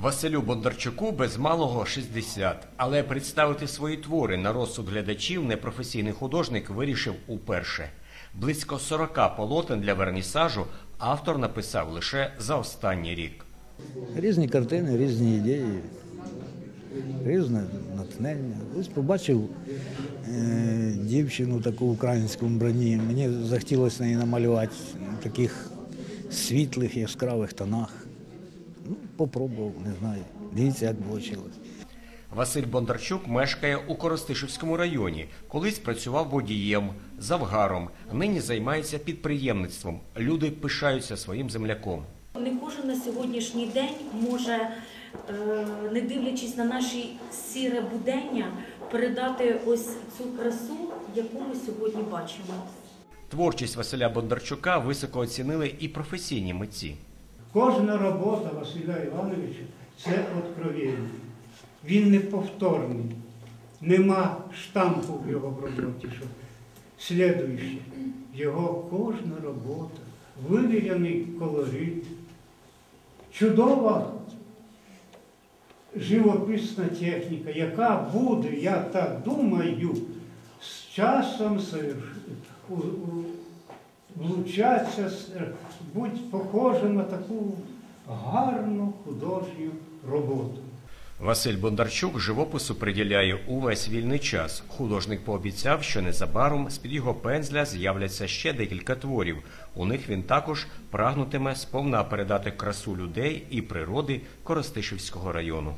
Василю Бондарчуку без малого 60, але представити свої твори на розсуд глядачів непрофесійний художник вирішив уперше. Близько 40 полотен для вернісажу автор написав лише за останній рік. Різні картини, різні ідеї, різне натхнення. Ось побачив е, дівчину таку в українському броні. Мені захотілося неї намалювати в таких світлих, яскравих тонах. Ну, попробував, не знаю. Дивіться, як вийшло. Василь Бондарчук мешкає у Коростишівському районі. Колись працював водієм, завгаром. Нині займається підприємництвом. Люди пишаються своїм земляком. Не кожен на сьогоднішній день може, е, не дивлячись на наші сіре будення, передати ось цю красу, яку ми сьогодні бачимо. Творчість Василя Бондарчука високо оцінили і професійні митці. Кожна робота Василя Івановича це откровення. Він неповторний. Нема штампу в його роботі. Що слідуюче, його кожна робота, вивіряний колорит, чудова живописна техніка, яка буде, я так думаю, з часом влучатися, с- будь похожим на таку гарну художню роботу. Василь Бондарчук живопису приділяє увесь вільний час. Художник пообіцяв, що незабаром з-під його пензля з'являться ще декілька творів. У них він також прагнутиме сповна передати красу людей і природи Коростишівського району.